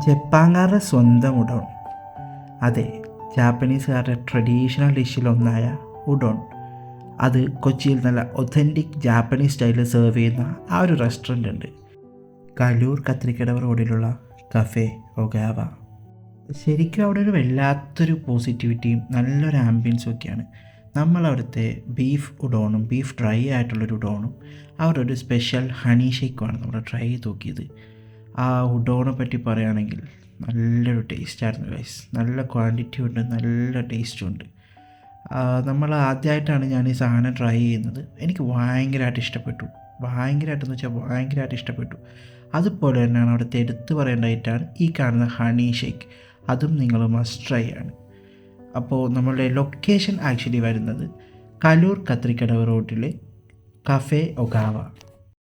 ജപ്പാൻകാരുടെ സ്വന്തം ഉഡോൺ. അതെ ജാപ്പനീസുകാരുടെ traditional ഡിഷിലൊന്നായ udon. അത് കൊച്ചിയിൽ നല്ല ഒത്തന്റിക് ജാപ്പനീസ് സ്റ്റൈലിൽ സെർവ് ചെയ്യുന്ന ആ ഒരു റെസ്റ്റോറന്റ് ഉണ്ട് കലൂർ കത്രിക്കടവ് റോഡിലുള്ള കഫേ ഒഗാവ. ശരിക്കും അവിടെ ഒരു വല്ലാത്തൊരു പോസിറ്റിവിറ്റിയും നല്ലൊരു ആംബിയൻസും ഒക്കെയാണ്. നമ്മളവിടുത്തെ ബീഫ് ഉഡോണും ബീഫ് ഡ്രൈ ആയിട്ടുള്ളൊരു ഉഡോണും അവരുടെ ഒരു സ്പെഷ്യൽ ഹണി ഷേക്കുമാണ് നമ്മൾ ട്രൈ ചെയ്ത് നോക്കിയത്. ആ ഉഡോണെ പറ്റി പറയുകയാണെങ്കിൽ നല്ലൊരു ടേസ്റ്റായിരുന്നു ഗൈസ് നല്ല ക്വാണ്ടിറ്റി ഉണ്ട് നല്ല ടേസ്റ്റും ഉണ്ട്. നമ്മൾ ആദ്യമായിട്ടാണ് ഞാൻ ഈ സാധനം ട്രൈ ചെയ്യുന്നത്. എനിക്ക് ഭയങ്കരമായിട്ട് ഇഷ്ടപ്പെട്ടു. ഭയങ്കരമായിട്ടെന്ന് വെച്ചാൽ ഭയങ്കരമായിട്ട് ഇഷ്ടപ്പെട്ടു. അതുപോലെ തന്നെയാണ് അവിടുത്തെ എടുത്തു പറയേണ്ടതായിട്ടാണ് ഈ കാണുന്ന ഹണി ഷേക്ക് അതും നിങ്ങൾ മസ്റ്റ് ട്രൈ ആണ്. അപ്പോൾ നമ്മളുടെ ലൊക്കേഷൻ ആക്ച്വലി വരുന്നത് കലൂർ കത്രിക്കടവ് റോഡിലെ കഫേ ഒഗാവ